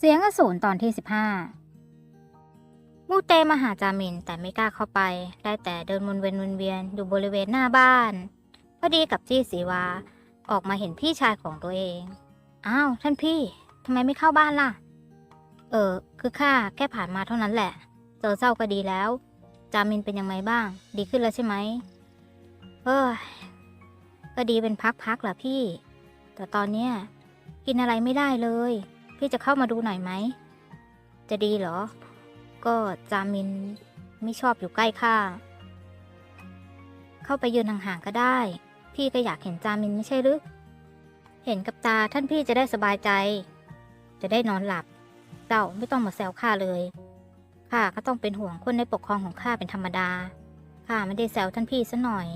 เสียงอสูรตอนที่ 15 มูเตมาหาจามินแต่ไม่กล้าเข้าไป ได้แต่เดินวนเวียนวนเวียนอยู่บริเวณหน้าบ้าน พอดีกับจี้สีวา ออกมาเห็นพี่ชายของตัวเอง อ้าว ท่านพี่ทำไมไม่เข้าบ้านล่ะ เออ คือข้าแค่ผ่านมาเท่านั้นแหละ เจอเจ้าก็ดีแล้ว จามินเป็นยังไงบ้าง ดีขึ้นแล้วใช่ไหมเอ้ยก็ดีเป็นพักๆแหละพี่ แต่ตอนเนี้ยกินอะไรไม่ได้เลย พี่จะเข้ามาดูหน่อยไหม จะดีเหรอ ก็จามินไม่ชอบอยู่ใกล้ข้า เข้าไปยืนห่างๆก็ได้ พี่ก็อยากเห็นจามินไม่ใช่หรือ เห็นกับตาท่านพี่จะได้สบายใจ จะได้นอนหลับ เจ้าไม่ต้องมาแซวข้าเลย ข้าก็ต้องเป็นห่วงคนในปกครองของข้าเป็นธรรมดา ข้าไม่ได้แซวท่านพี่ซะหน่อย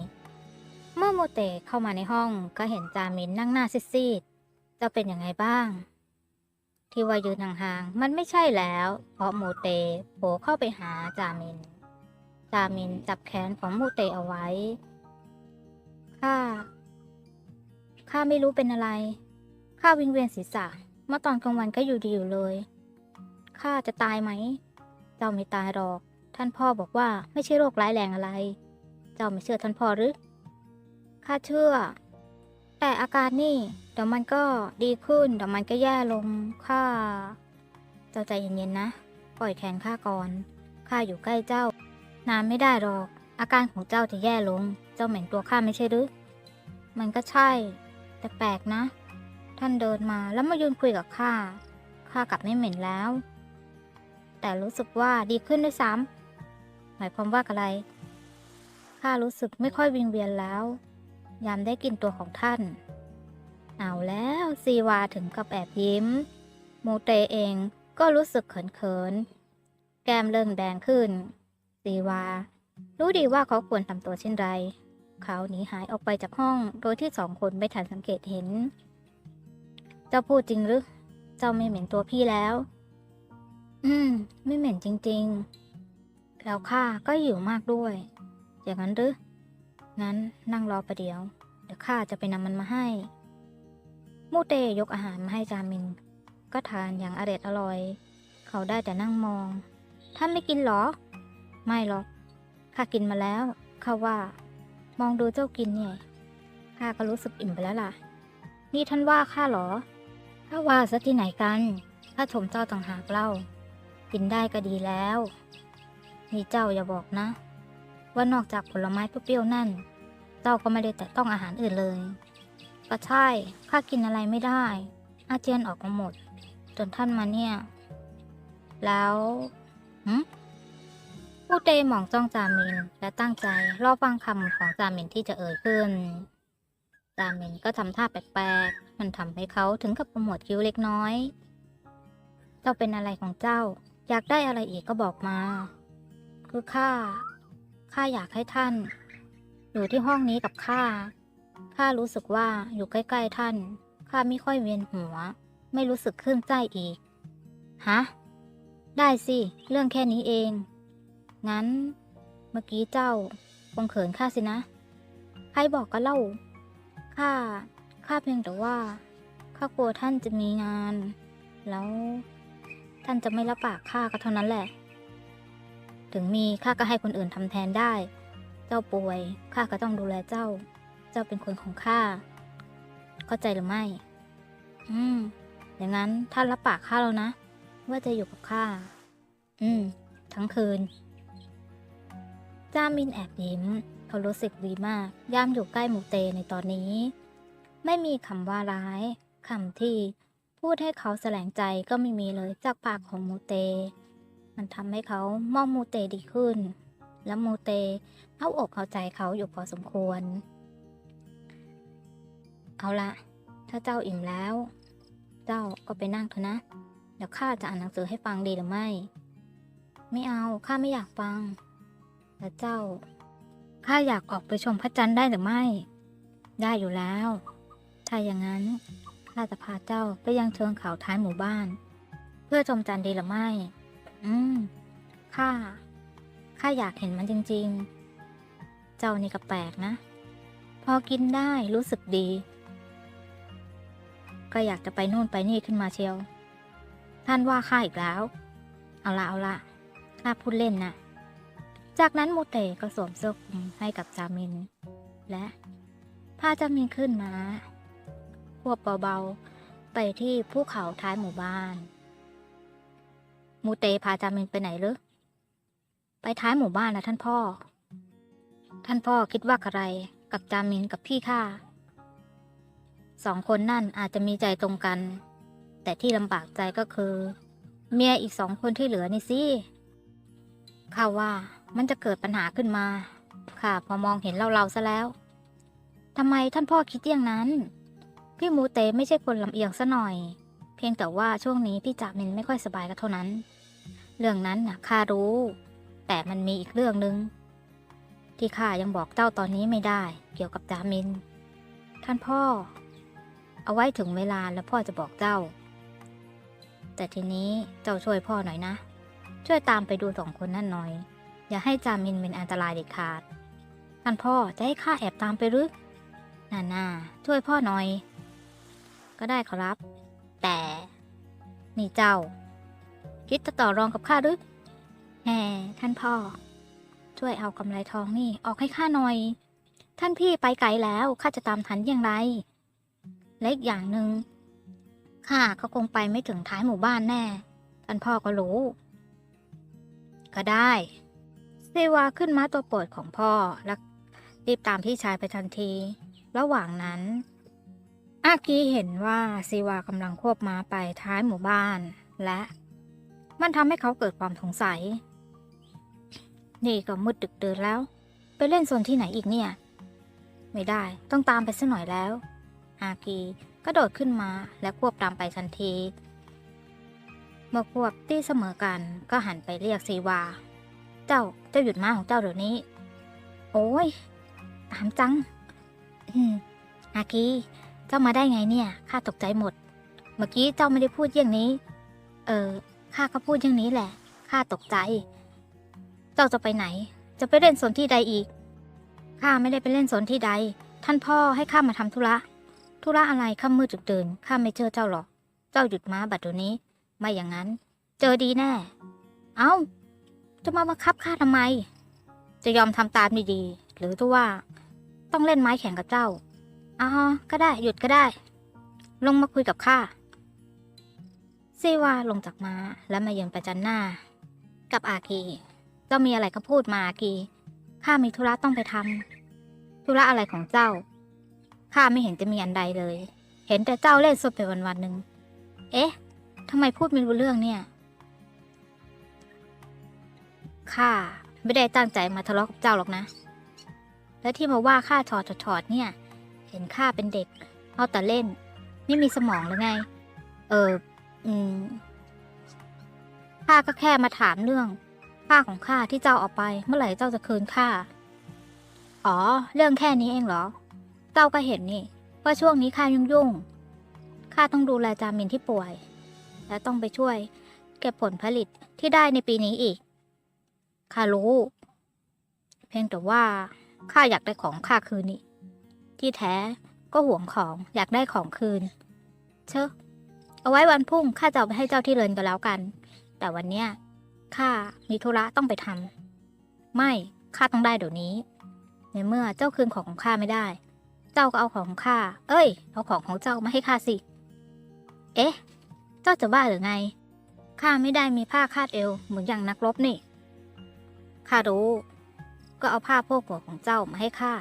เมื่อโมเตเข้ามาในห้องก็เห็นจามินนั่งหน้าซีดๆจ้าเป็นยังไงบ้าง ที่ว่ายืนห่างๆ มันไม่ใช่แล้ว เพราะโมเตโผล่เข้าไปหาจามิน จามินจับแขนของโมเตเอาไว้ ข้า ข้าไม่รู้เป็นอะไร ข้าวิงเวียนศีรษะ เมื่อตอนกลางวันก็อยู่ดีอยู่เลย ข้าจะตายไหม เจ้าไม่ตายหรอก ท่านพ่อบอกว่าไม่ใช่โรคร้ายแรงอะไร เจ้าไม่เชื่อท่านพ่อหรือ ข้าเชื่อ แต่อาการนี่เดี๋ยวมันก็ดีขึ้นเดี๋ยวมันก็แย่ลงข้าเจ้าใจเย็นๆนะ ปล่อยแขนข้าก่อนข้าอยู่ใกล้เจ้า นานไม่ได้หรอก อาการของเจ้าจะแย่ลง เจ้าเหม็นตัวข้าไม่ใช่หรือมันก็ใช่ แต่แปลกนะ ท่านเดินมาแล้วมายืนคุยกับข้าข้ากลับไม่เหม็นแล้ว แต่รู้สึกว่าดีขึ้นด้วยซ้ำหมายความว่าอะไรข้ารู้สึกไม่ค่อยวิงเวียนแล้ว ยามได้กินตัวของท่าน เอาแล้วซีวาถึงกับแอบยิ้มมูเตเองก็รู้สึกเขินๆ แก้มเริ่มแดงขึ้น ซีวา รู้ดีว่าเขาควรทำตัวเช่นไร เขาหนีหายออกไปจากห้องโดยที่สองคนไม่ทันสังเกตเห็น เจ้าพูดจริงหรือ เจ้าไม่เหม็นตัวพี่แล้ว อืม ไม่เหม็นจริง ๆ แล้วข้าก็หิวมากด้วย อย่างนั้นหรือ งั้นนั่งรอประเดี๋ยว เดี๋ยวข้าจะไปนำมันมาให้ มูเตยกอาหารมาให้จามิน ก็ทานอย่างอร็ดอร่อย เขาได้แต่นั่งมอง ท่านไม่กินหรอ ไม่หรอก ข้ากินมาแล้วข้าว่า มองดูเจ้ากินเนี่ยข้าก็รู้สึกอิ่มไปแล้วล่ะ นี่ท่านว่าข้าหรอ ข้าว่าซะที่ไหนกัน ข้าชมเจ้าต่างหากเล่า กินได้ก็ดีแล้ว นี่เจ้าอย่าบอกนะ ว่านอกจากผลไม้เปรี้ยวๆนั่น เจ้าก็ไม่ได้แต่ต้องอาหารอื่นเลย ก็ใช่ ข้ากินอะไรไม่ได้ อาเจียนออกมาหมด จนท่านมาเนี่ย แล้วหืมผู้เตมองจ้องจามิน และตั้งใจรอฟังคำของจามินที่จะเอ่ยขึ้น จามินก็ทำท่าแปลกๆ มันทำให้เขาถึงกับประมวดคิ้วเล็กน้อย เจ้าเป็นอะไรของเจ้า อยากได้อะไรอีกก็บอกมา คือข้า ข้าอยากให้ท่าน อยู่ที่ห้องนี้กับข้า ข้ารู้สึกว่าอยู่ใกล้ ๆท่าน ข้าไม่ค่อยเวียนหัว ไม่รู้สึกขึ้นใจอีก ฮะ ได้สิ เรื่องแค่นี้เอง งั้น เมื่อกี้เจ้าคงเขินข้าสินะ ใครบอกก็เล่า ข้า ข้าเพียงแต่ว่า ข้ากลัวท่านจะมีงาน แล้วท่านจะไม่รับปากข้าก็เท่านั้นแหละ ถึงมีข้าก็ให้คนอื่นทำแทนได้ เจ้าป่วยข้าก็ต้องดูแลเจ้า เจ้าเป็นคนของข้า เข้าใจหรือไม่ อืม อย่างนั้นท่านรับปากข้าแล้วนะ ว่าจะอยู่กับข้า อืม ทั้งคืนจามินแอบยิ้ม เขารู้สึกดีมาก ย่ามอยู่ใกล้หมูเตในตอนนี้ ไม่มีคำว่าร้ายคำที่พูดให้เขาแสลงใจก็ไม่มีเลยจากปากของมูเต มันทำให้เขามองมูเตดีขึ้น และมูเตเอาอกเอาใจเขาอยู่พอสมควร เอาละถ้าเจ้าอิ่มแล้ว เจ้าก็ไปนั่งเถอะนะ เดี๋ยวข้าจะอ่านหนังสือให้ฟังดีหรือไม่ ไม่เอาข้าไม่อยากฟังแล้วเจ้าข้าอยากออกไปชมพระจันทร์ได้หรือไม่ ได้อยู่แล้ว ถ้าอย่างนั้นข้าจะพาเจ้าไปยังเชิงเขาท้ายหมู่บ้าน เพื่อชมจันทร์ดีหรือไม่ อืมข้าข้าอยากเห็นมันจริง ๆ เจ้านี่ก็แปลกนะ พอกินได้รู้สึกดี ก็อยากจะไปนู่นไปนี่ขึ้นมาเชียว ท่านว่าข้าอีกแล้ว เอาละเอาละข้าพูดเล่นนะจากนั้นโมเตก็สวมเสื้อคลุมให้กับจามิน และพาจามินขึ้นมาควบเบาๆไปที่ภูเขาท้ายหมู่บ้าน มูเตพาจามินไปไหนหรือ ไปท้ายหมู่บ้านนะท่านพ่อ ท่านพ่อคิดว่าอะไรกับจามินกับพี่ข้าสองคนนั่นอาจจะมีใจตรงกัน แต่ที่ลำบากใจก็คือ เมียอีกสองคนที่เหลือนี่สิข้าว่ามันจะเกิดปัญหาขึ้นมาข้าพอมองเห็นเราเราๆซะแล้วทำไมท่านพ่อคิดอย่างนั้น พี่มูเตไม่ใช่คนลำเอียงซะหน่อย เพียงแต่ว่าช่วงนี้พี่จามินไม่ค่อยสบายก็เท่านั้น เรื่องนั้นน่ะข้ารู้ แต่มันมีอีกเรื่องหนึ่งที่ข้ายังบอกเจ้าตอนนี้ไม่ได้ เกี่ยวกับจามิน ท่านพ่อ เอาไว้ถึงเวลาแล้วพ่อจะบอกเจ้า แต่ทีนี้เจ้าช่วยพ่อหน่อยนะ ช่วยตามไปดูสองคนนั่นหน่อย อย่าให้จามินเป็นอันตรายเด็ดขาด ท่านพ่อจะให้ข้าแอบตามไปหรือน่าน่าช่วยพ่อหน่อย ก็ได้ครับ แต่นี่เจ้า คิดจะต่อรองกับข้าหรือแหมท่านพ่อ ช่วยเอากำไรทองนี่ออกให้ข้าหน่อย ท่านพี่ไปไกลแล้วข้าจะตามทันอย่างไรและอีกอย่างหนึ่งข้าก็คงไปไม่ถึงท้ายหมู่บ้านแน่ ท่านพ่อก็รู้ ก็ได้เซวาขึ้นม้าตัวโปรดของพ่อและรีบตามพี่ชายไปทันที ระหว่างนั้น อากีเห็นว่าซีวากำลังควบม้าไปท้ายหมู่บ้านและ มันทำให้เขาเกิดความสงสัย นี่ก็มืดดึกเดินแล้ว ไปเล่นโซนที่ไหนอีกเนี่ย ไม่ได้ต้องตามไปสักหน่อยแล้ว อากีก็โดดขึ้นมาและควบตามไปทันที เมื่อควบที่เสมอกันก็หันไปเรียกซีวา เจ้าเจ้าหยุดม้าของเจ้าเดี๋ยวนี้ โอ้ยตามจังอืมอากีเจ้ามาได้ไงเนี่ยข้าตกใจหมด เมื่อกี้เจ้าไม่ได้พูดอย่างนี้ เออ ข้าก็พูดอย่างนี้แหละ ข้าตกใจ เจ้าจะไปไหน จะไปเล่นสนที่ใดอีก ข้าไม่ได้ไปเล่นสนที่ใด ท่านพ่อให้ข้ามาทำธุระ ธุระอะไรข้ามืดดึกเดินข้าไม่เจอเจ้าหรอก เจ้าหยุดม้าบัดเดี๋ยวนี้ ไม่อย่างนั้น เจอดีแน่ เอ้า จะมาบังคับข้าทำไม จะยอมทำตามดีๆ หรือทว่า ต้องเล่นไม้แข่งกับเจ้าอ๋อก็ได้ หยุดก็ได้ ลงมาคุยกับข้า ซีวาลงจากม้าและมายืนประจันหน้า กับอากีเจ้ามีอะไรก็พูดมาอากีข้ามีธุระต้องไปทำธุระอะไรของเจ้าข้าไม่เห็นจะมีอันใดเลย เห็นแต่เจ้าเล่นสดไปวันๆหนึ่งเอ๊ะทำไมพูดไม่รู้เรื่องเนี่ยข้าไม่ได้ตั้งใจมาทะเลาะกับเจ้าหรอกนะ และที่มาว่าข้าถอดถอดเนี่ย เห็นข้าเป็นเด็กเอาแต่เล่น ไม่มีสมองหรือไง เออ อืมข้าก็แค่มาถามเรื่องผ้าของข้าที่เจ้าเอาไปเมื่อไหร่เจ้าจะคืนข้า อ๋อ เรื่องแค่นี้เองเหรอ เจ้าก็เห็นนี่ว่าช่วงนี้ข้ายุ่งยุ่งๆข้าต้องดูแลจามินที่ป่วย และต้องไปช่วย เก็บผลผลิตที่ได้ในปีนี้อีกข้ารู้ เพียงแต่ว่าข้าอยากได้ของข้าคืนนี่ที่แท้ก็ห่วงของอยากได้ของคืน เชอะ เอาไว้วันพรุ่งข้าจะเอาไปให้เจ้าที่เรินก็แล้วกัน แต่วันเนี้ยข้ามีธุระต้องไปทำไม่ข้าต้องได้เดี๋ยวนี้ ในเมื่อเจ้าคืนของของข้าไม่ได้ เจ้าก็เอาของของข้า เอ้ย เอาของของเจ้ามาให้ข้าสิ เอ๊ะ เจ้าจะบ้าหรือไงข้าไม่ได้มีผ้าคาดเอวเหมือนอย่างนักรบนี่ข้ารู้ ก็เอาผ้าโพกหัวของเจ้ามาให้ข้า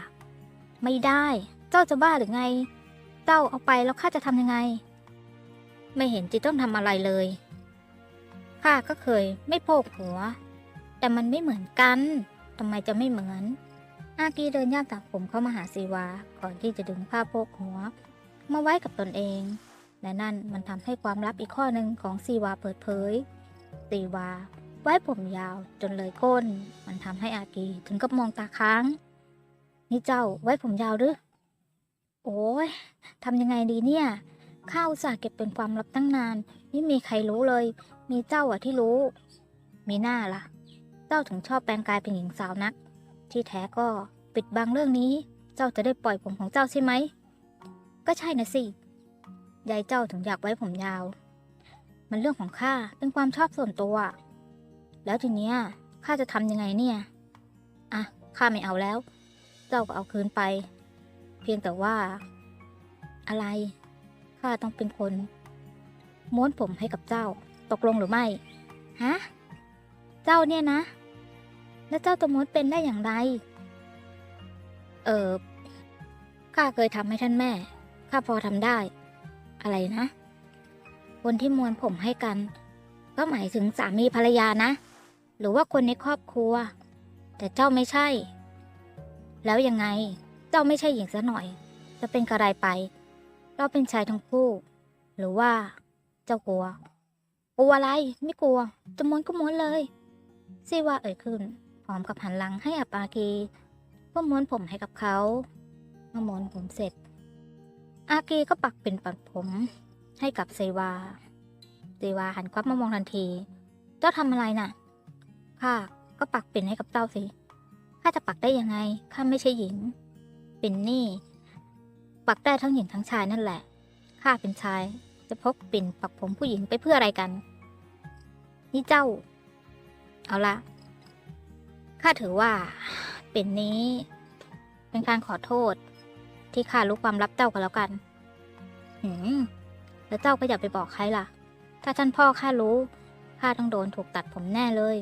ไม่ได้ เจ้าจะบ้าหรือไง เจ้าเอาไปแล้วข้าจะทำยังไง ไม่เห็นจะต้องทำอะไรเลย ข้าก็เคยไม่โพกหัว แต่มันไม่เหมือนกันทำไมจะไม่เหมือน อากีเดินย่างตากผมเข้ามาหาซีวา ก่อนที่จะดึงผ้าโพกหัว มาไว้กับตนเอง และนั่นมันทำให้ความลับอีกข้อหนึ่งของซีวาเปิดเผยซีวา ไว้ผมยาวจนเลยก้น มันทำให้อากีถึงกับมองตาค้าง นี่เจ้าไว้ผมยาวหรือ โอ้ยทำยังไงดีเนี่ย ข้าอุตส่าห์เก็บเป็นความลับตั้งนาน ไม่มีใครรู้เลย มีเจ้าอะที่รู้ มีหน้าล่ะ เจ้าถึงชอบแปลงกายเป็นหญิงสาวนัก ที่แท้ก็ปิดบังเรื่องนี้ เจ้าจะได้ปล่อยผมของเจ้าใช่ไหม ก็ใช่นะสิยายเจ้าถึงอยากไว้ผมยาว มันเรื่องของข้าเป็นความชอบส่วนตัว แล้วทีเนี้ยข้าจะทำยังไงเนี่ย อะข้าไม่เอาแล้ว เจ้าก็เอาคืนไป เพียงแต่ว่า อะไร ข้าต้องเป็นคน ม้วนผมให้กับเจ้า ตกลงหรือไม่ ฮะ เจ้าเนี่ยนะ แล้วเจ้าจะม้วนเป็นได้อย่างไร เออข้าเคยทำให้ท่านแม่ ข้าพอทำได้ อะไรนะ คนที่ม้วนผมให้กัน ก็หมายถึงสามีภรรยานะ หรือว่าคนในครอบครัว แต่เจ้าไม่ใช่ แล้วยังไง เจ้าไม่ใช่หญิงซะหน่อย จะเป็นกระไรไป เราเป็นชายทั้งคู่ หรือว่าเจ้ากลัว กลัวอะไรไม่กลัว จะม้วนก็ม้วนเลยซีว่าเอ่ยขึ้นพร้อมกับหันหลังให้อับอากีเพื่อม้วนผมให้กับเขาเมื่อม้วนผมเสร็จ อากีก็ปักเป็นปัดผมให้กับเซวาเซวาหันควับมามองทันที เจ้าทำอะไรน่ะ ข้าก็ปักเป็นให้กับเจ้าสิ ข้าจะปักได้ยังไง ข้าไม่ใช่หญิง เป็นนี่ ปักได้ทั้งหญิงทั้งชายนั่นแหละ ข้าเป็นชาย จะพกปิ่นปักผมผู้หญิงไปเพื่ออะไรกัน นี่เจ้า เอาละ ข้าถือว่าเป็นนี้ เป็นการขอโทษ ที่ข้ารู้ความลับเจ้ากันแล้วกัน หืม แล้วเจ้าก็อย่าไปบอกใครล่ะ ถ้าท่านพ่อข้ารู้ ข้าต้องโดนถูกตัดผมแน่เลย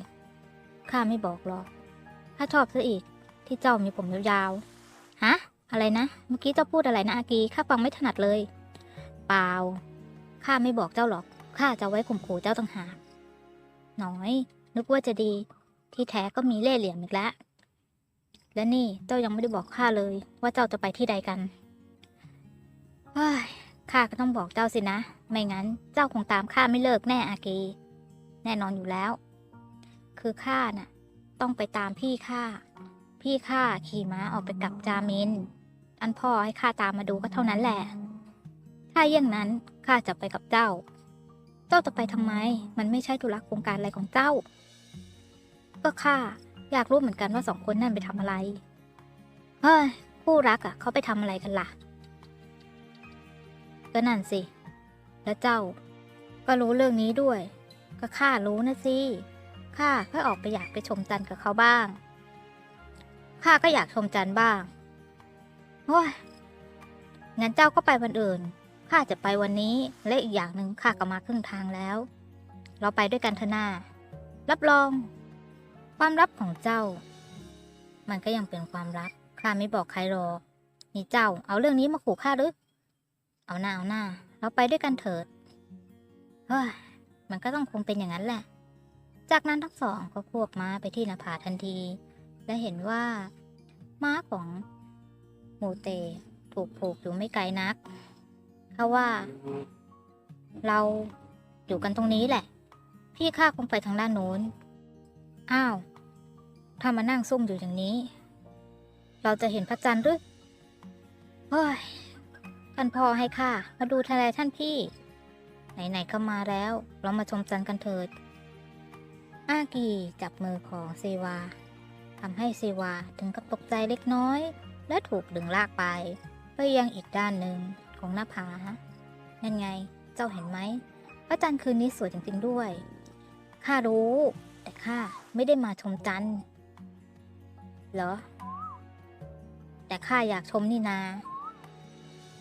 ข้าไม่บอกหรอก ข้าชอบซะอีกที่เจ้ามีผมยาวๆ ฮะ อะไรนะ เมื่อกี้เจ้าพูดอะไรนะอากีข้าฟังไม่ถนัดเลย เปล่า ข้าไม่บอกเจ้าหรอก ข้าจะไว้ข่มขู่เจ้าต่างหากน้อย นึกว่าจะดี ที่แท้ก็มีเล่ห์เหลี่ยมอีกแล้วและนี่เจ้ายังไม่ได้บอกข้าเลย ว่าเจ้าจะไปที่ใดกันเฮ้ยข้าก็ต้องบอกเจ้าสินะ ไม่งั้นเจ้าคงตามข้าไม่เลิกแน่อากี แน่นอนอยู่แล้ว คือข้าน่ะ ต้องไปตามพี่ข้า พี่ข้าขี่ม้าออกไปกับจามิน อันพ่อให้ข้าตามมาดูก็เท่านั้นแหละ ถ้าอย่างนั้นข้าจะไปกับเจ้า เจ้าจะไปทำไม มันไม่ใช่ธุระโครงการอะไรของเจ้า ก็ข้าอยากรู้เหมือนกันว่าสองคนนั่นไปทำอะไร เฮ้ยคู่รักอะ่ะ เขาไปทำอะไรกันล่ะ ก็นั่นสิ แล้วเจ้า ก็รู้เรื่องนี้ด้วย ก็ข้ารู้นะสิข้าก็ออกไปอยากไปชมจันทร์กับเขาบ้างข้าก็อยากชมจันทร์บ้าง โอ้ยงั้นเจ้าก็ไปวันอื่น ข้าจะไปวันนี้ และอีกอย่างหนึ่งข้าก็มาครึ่งทางแล้ว เราไปด้วยกันเถอะนารับรอง ความลับของเจ้า มันก็ยังเป็นความลับ ข้าไม่บอกใครหรอก นี่เจ้า เอาเรื่องนี้มาขู่ข้าหรือ เอาหน้าเอาหน้า เราไปด้วยกันเถิด เฮ้ย มันก็ต้องคงเป็นอย่างนั้นแหละ จากนั้นทั้งสองก็ควบม้าไปที่หนาผาทันที และเห็นว่า ม้าของ หมูเตถูกผูกอยู่ไม่ไกลนักเขาว่า เราอยู่กันตรงนี้แหละ พี่ข้าคงไปทางด้านโน้น อ้าว ถ้ามานั่งซุ่มอยู่อย่างนี้ เราจะเห็นพระจันทร์หรือเฮ้ยท่านพ่อให้ข้ามาดูทะเลท่านพี่ ไหนๆก็มาแล้ว เรามาชมจันทร์กันเถิด อากีจับมือของเซวาทำให้เซวาถึงกับตกใจเล็กน้อย และถูกดึงลากไป ไปยังอีกด้านหนึ่งของหน้าผา นั่นไง เจ้าเห็นไหมพระจันทร์คืนนี้สวยจริงๆด้วย ข้ารู้ แต่ข้าไม่ได้มาชมจันทร์ เหรอ แต่ข้าอยากชมนี่นา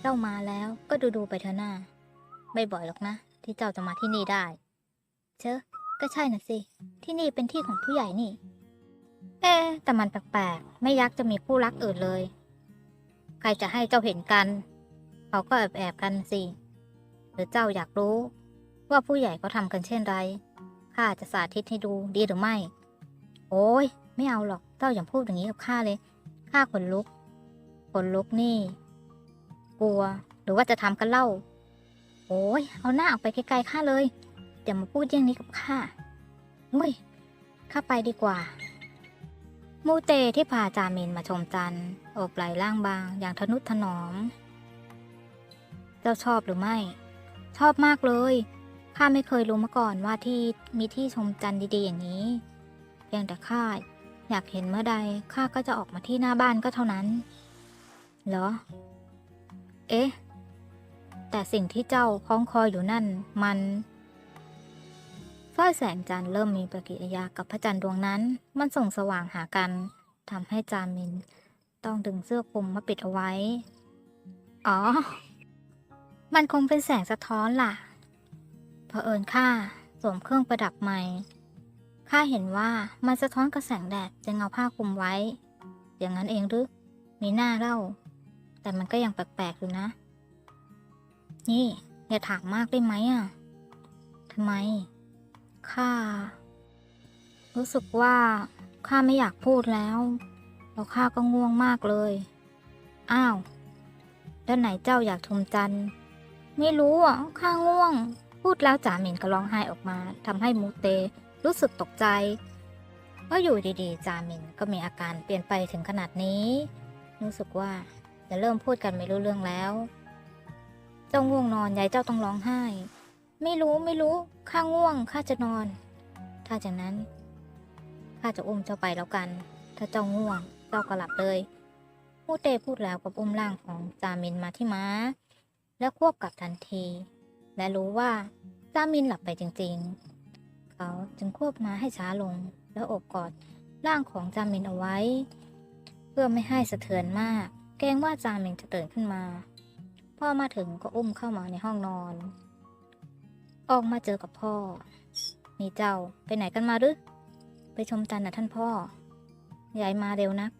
เจ้ามาแล้วก็ดูดูๆไปเถอะหน้า ไม่บ่อยหรอกนะ ที่เจ้าจะมาที่นี่ได้ เชอะก็ใช่น่ะสิ ที่นี่เป็นที่ของผู้ใหญ่นี่ เอ๊แต่มันแปลกๆ ไม่ยักจะมีคู่รักอื่นเลย ใครจะให้เจ้าเห็นกัน เขาก็แอบแอบกันสิ หรือเจ้าอยากรู้ ว่าผู้ใหญ่เขาทำกันเช่นไร ข้าจะสาธิตให้ดูดีหรือไม่ โอ้ย ไม่เอาหรอก เจ้าอย่าพูดอย่างนี้กับข้าเลย ข้าขนลุก ขนลุกนี่ กลัว หรือว่าจะทำกันเล่า โอ้ย เอาหน้าออกไปไกลๆข้าเลยอย่ามาพูดอย่างนี้กับข้าเฮ้ย ข้าไปดีกว่า มูเตที่พาจามินมาชมจันทร์ โอบไหลล่างบางอย่างทนุถนอม เจ้าชอบหรือไม่ ชอบมากเลย ข้าไม่เคยรู้มาก่อนว่าที่มีที่ชมจันทร์ดีๆอย่างนี้ เพียงแต่ข้าอยากเห็นเมื่อใดข้าก็จะออกมาที่หน้าบ้านก็เท่านั้น เหรอ เอ๊ะ แต่สิ่งที่เจ้าคล้องคออยู่นั่นมันฝ้ายแสงจันทร์เริ่มมีปฏิกิริยากับพระจันทร์ดวงนั้น มันส่งสว่างหากันทำให้จามิน ต้องดึงเสื้อคลุมมาปิดเอาไว้ อ๋อ มันคงเป็นแสงสะท้อนล่ะเผอิญข้าสวมเครื่องประดับใหม่ ข้าเห็นว่ามันสะท้อนกับแสงแดดจึงเอาผ้าคลุมไว้ อย่างนั้นเองหรือ มีหน้าเล่า แต่มันก็ยังแปลกๆอยู่นะ นี่อย่าถามมากได้ไหมอะทำไม ข้า รู้สึกว่าข้าไม่อยากพูดแล้ว แล้วข้าก็ง่วงมากเลย อ้าวด้านไหนเจ้าอยากชมจันทร์ ไม่รู้อะ ข้าง่วง พูดแล้วจ่าหมินก็ร้องไห้ออกมาทำให้มูเตรู้สึกตกใจ ว่าอยู่ดีๆจามินก็มีอาการเปลี่ยนไปถึงขนาดนี้ รู้สึกว่าจะเริ่มพูดกันไม่รู้เรื่องแล้ว เจ้าง่วงนอนยายเจ้าต้องร้องไห้ ไม่รู้ไม่รู้ ข้าง่วง ข้าจะนอน ถ้าจากนั้น ข้าจะอุ้มเจ้าไปแล้วกัน ถ้าเจ้าง่วง เจ้าก็หลับเลยมูเตพูดแล้วกับอุ้มร่างของจามินมาที่ม้า แล้วควบกลับทันที และรู้ว่าจามินหลับไปจริงๆ เขาจึงควบม้าให้ช้าลง แล้วโอบกอดร่างของจามินเอาไว้ เพื่อไม่ให้สะเทือนมาก เกรงว่าจามินจะตื่นขึ้นมาพ่อมาถึงก็อุ้มเข้ามาในห้องนอน ออกมาเจอกับพ่อ นี่เจ้าไปไหนกันมาหรือ ไปชมจันทร์นะท่านพ่อ ยายมาเร็วนัก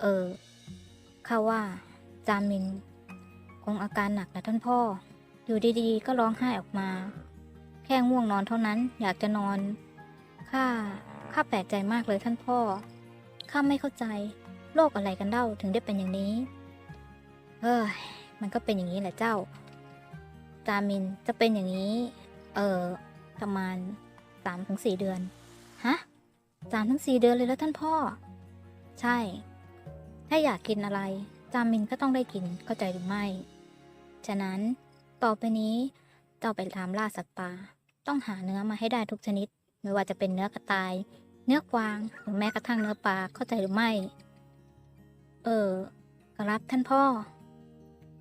เออข้าว่า จามิน คงอาการหนักนะท่านพ่อ อยู่ดีๆ ก็ร้องไห้ออกมา แค่ง่วงนอนเท่านั้น อยากจะนอน ข้า ข้าแปลกใจมากเลยท่านพ่อ ข้าไม่เข้าใจ โรคอะไรกันเล่าถึงได้เป็นอย่างนี้เฮ้ย มันก็เป็นอย่างนี้แหละเจ้า จามินจะเป็นอย่างนี้ เออประมาณสามถึงสี่เดือน ฮะ สามถึงสี่เดือนเลยแล้วท่านพ่อ ใช่ ถ้าอยากกินอะไร จามินก็ต้องได้กินเข้าใจหรือไม่ ฉะนั้นต่อไปนี้เจ้าไปตามล่าสัตว์ป่า ต้องหาเนื้อมาให้ได้ทุกชนิด ไม่ว่าจะเป็นเนื้อกระต่าย เนื้อกวาง หรือแม้กระทั่งเนื้อปลาเข้าใจหรือไม่ เออครับท่านพ่อ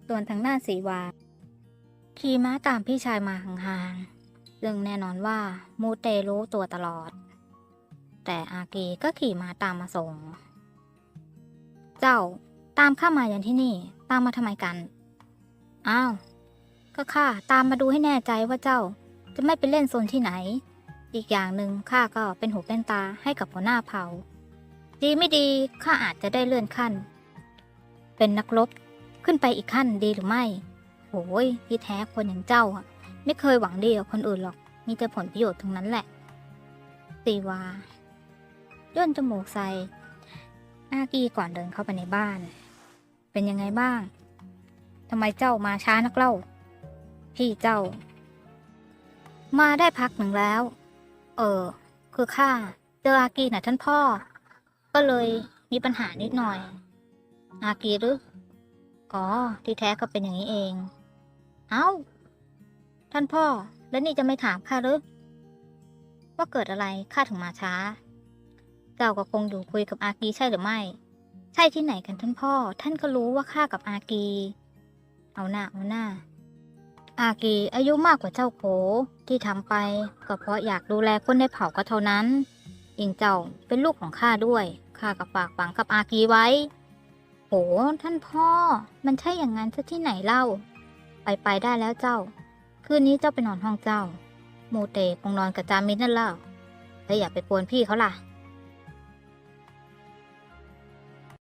ส่วนทางด้าสีวาขี่ม้าตามพี่ชายมาห่างๆซึ่งแน่นอนว่ามูเตรู้ตัวตลอด แต่อากีก็ขี่มาตามมาส่ง เจ้าตามข้ามาย่างที่นี่ ตามมาทำไมกัน อ้าว ก็ข้าตามมาดูให้แน่ใจว่าเจ้าจะไม่ไปเล่นโซนที่ไหน อีกอย่างหนึ่งข้าก็เป็นหูเป็นตาให้กับหัวหน้าเผ่า ดีไม่ดีข้าอาจจะได้เลื่อนขั้น เป็นนักรบขึ้นไปอีกขั้นดีหรือไม่โอ้ยที่แท้คนอย่างเจ้าอะไม่เคยหวังดีกับคนอื่นหรอก มีแต่ผลประโยชน์ทั้งนั้นแหละตีวา ย่นจมูกใส่อากีก่อนเดินเข้าไปในบ้าน เป็นยังไงบ้างทำไมเจ้ามาช้านักเล่า พี่เจ้า มาได้พักหนึ่งแล้ว เออ คือข้าเจออากีน่ะท่านพ่อ ก็เลยมีปัญหานิดหน่อย อากีหรืออ๋อที่แท้ก็เป็นอย่างนี้เอง เอ้า ท่านพ่อแล้วนี่จะไม่ถามข้าหรือว่าเกิดอะไรข้าถึงมาช้า เจ้าก็คงอยู่คุยกับอากีใช่หรือไม่ ใช่ที่ไหนกันท่านพ่อ ท่านก็รู้ว่าข้ากับอากี เอาหน้าเอาหน้า อากีอายุมากกว่าเจ้าโขที่ทำไป ก็เพราะอยากดูแลคนในเผ่าก็เท่านั้นอิงเจ้าเป็นลูกของข้าด้วยข้ากับฝากฝังกับอากีไว้ โห ท่านพ่อ มันใช่อย่างนั้นซะที่ไหนเล่า ไปไปได้แล้วเจ้า คืนนี้เจ้าไปนอนห้องเจ้า โมเตคงนอนกับจามินนั่นเล่าแล้วอย่าไปกวนพี่เขาล่ะ